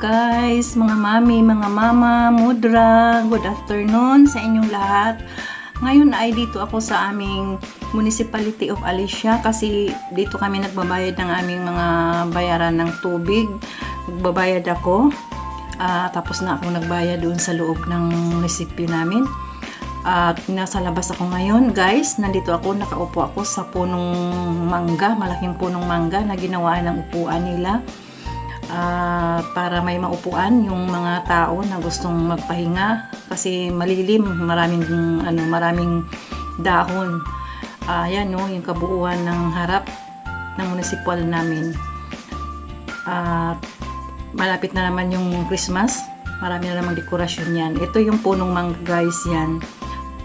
guys, mga mami, mga mama, mudra, good afternoon sa inyong lahat. Ngayon ay dito ako sa aming Municipality of Alicia kasi dito kami nagbabayad ng aming mga bayaran ng tubig. Nagbabayad ako. Ah, tapos na ako nagbayad doon sa loob ng munisipyo namin. At nasa labas ako ngayon, guys. Nandito ako, nakaupo ako sa punong mangga, malaking punong mangga na ginawa ng upuan nila. Ah, para may maupuan yung mga tao na gustong magpahinga kasi malilim, maraming ano, maraming dahon. Ah, yan no, yung kabuuan ng harap ng municipal namin. At malapit na naman yung Christmas. Marami na namang dekorasyon yan. Ito yung punong mangga guys yan.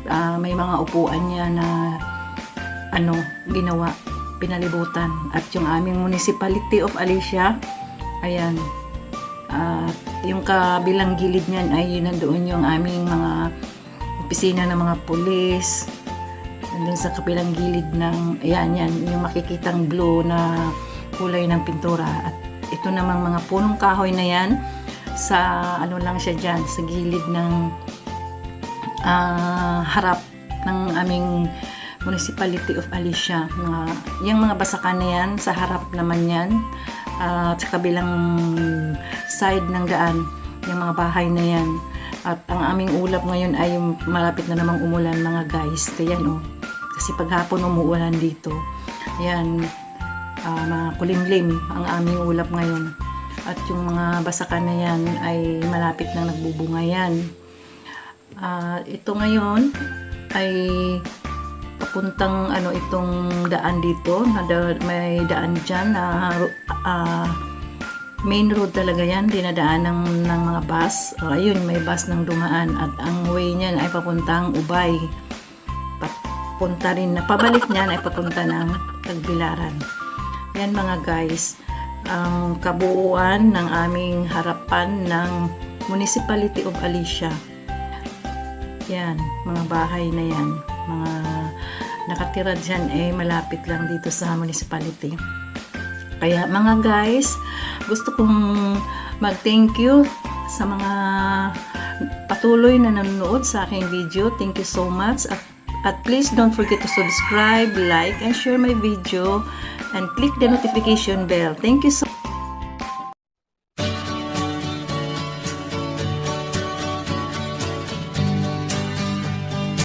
Ah, may mga upuan yan na ano, ginawa, pinalibutan. At yung aming Municipality of Alicia, ayan, at yung kabilang gilid niyan ay nandoon yung aming mga opisina ng mga pulis. Nandun sa kabilang gilid ng, ayan, yan, yung makikitang blue na kulay ng pintura. At ito namang mga punong kahoy na yan, sa ano lang siya dyan, sa gilid ng ah, harap ng aming Municipality of Alicia. Mga, yung mga basakan na yan, sa harap naman yan, at sa kabilang side ng daan, yung mga bahay na yan. At ang aming ulap ngayon ay malapit na namang umulan mga guys. Kaya oh. Kasi paghapon umuulan dito. Ayan, ah, mga kulimlim ang aming ulap ngayon. At yung mga basakan na yan ay malapit na nagbubunga yan. Ah, ito ngayon ay papuntang ano itong daan dito na da- may daan dyan na ah, main road talaga yan dinadaan ng, ng mga bus. O ayun may bus nang dumaan at ang way niyan ay papuntang Ubay. Papunta rin na pabalik niyan ay papunta ng Tagbilaran. Yan mga guys ang kabuuan ng aming harapan ng Municipality of Alicia. Yan, mga bahay na yan. Mga nakatira dyan eh malapit lang dito sa municipality. Kaya mga guys, gusto kong mag-thank you sa mga patuloy na nanonood sa aking video. Thank you so much. At, at please don't forget to subscribe, like, and share my video. And click the notification bell. Thank you so